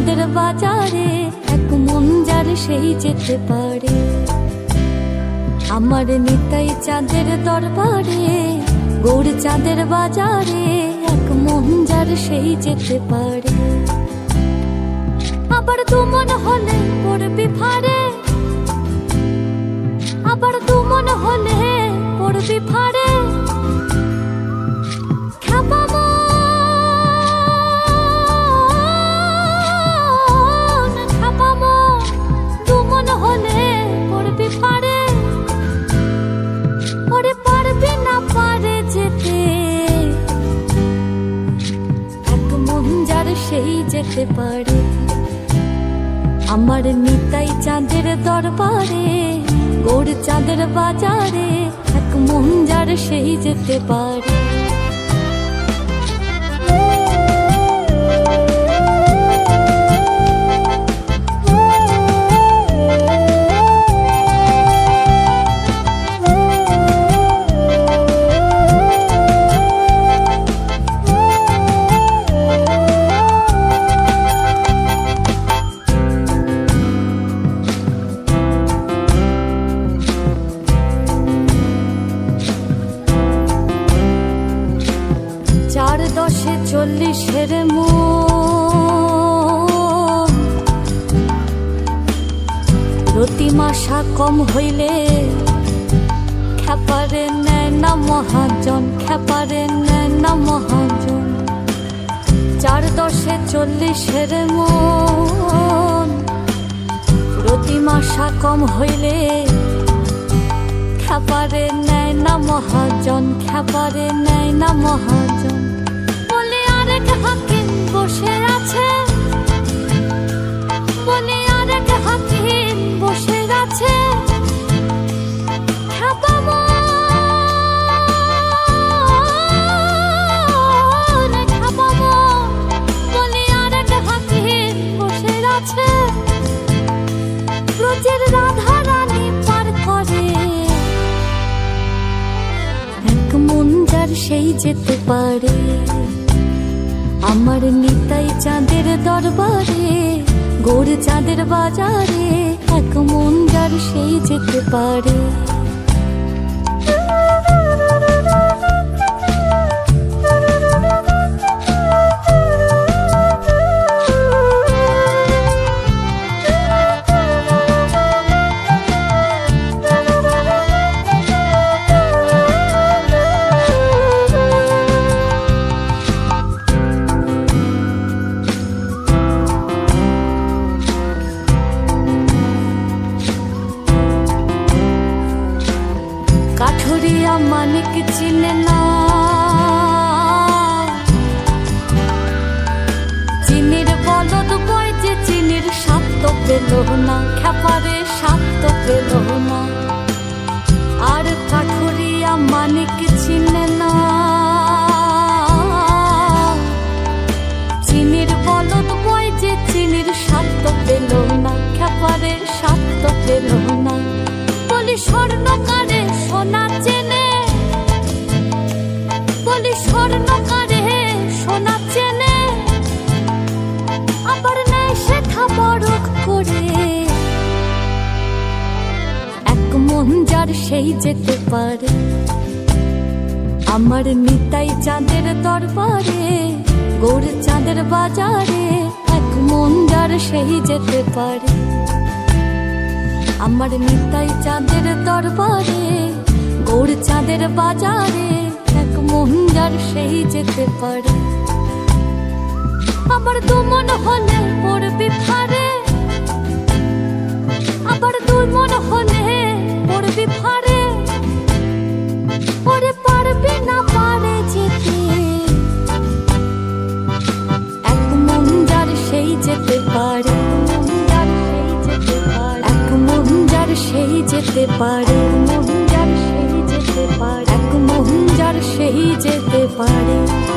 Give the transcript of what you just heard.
চাঁদের বাজারে, এক মন যার সেই যেতে পারে। আমার নিতাই চাঁদের দরবারে গৌড় চাঁদের বাজারে, এক মন যার সেই যেতে পারে। আবার মন হলে পড়বি ফারে আবার মন হলে পড়বি ফারে যেতে পারে। আমার নিতাই চাঁদের দরবারে গোড় চাঁদের বাজারে, এক মন যার সেই যেতে পারে। চল্লিশের মন। রতি কম হইলে খেপারে নেয় না মহাজন, খেপারে নেয় না মহাজন। চার দশে চল্লিশের মন। রতি মাসা কম হইলে খাবারে নেয় না মহাজন খাবারে নেয় না মহাজন। আছে। ব্রজের রাধা রানী পার করে। এক মন যার সেই যেতে পারে। আমার নিতাই চাঁদের দরবারে, গৌর চাঁদের বাজারে, এক মন যার সেই যেতে পারে। কাঠুরিয়া মানিক চিনে না চিনির বলদ যে চিনির স্বাদ তো পেল না খেপারে স্বাদ তো পেল না আর সেই যেতে পারে। আমার নিতাই চাঁদের দরবারে, গৌর চাঁদের বাজারে, এক মন যার সেই যেতে পারে। আমার নিতাই চাঁদের দরবারে, গৌর চাঁদের বাজারে, এক মহিন্দার সেই যেতে পারে। দু মন হলে পড়বি ফারে আবার দুই মন হলে পারে মন যার সেই যেতে পারে। এক মন যার সেই যেতে পারে।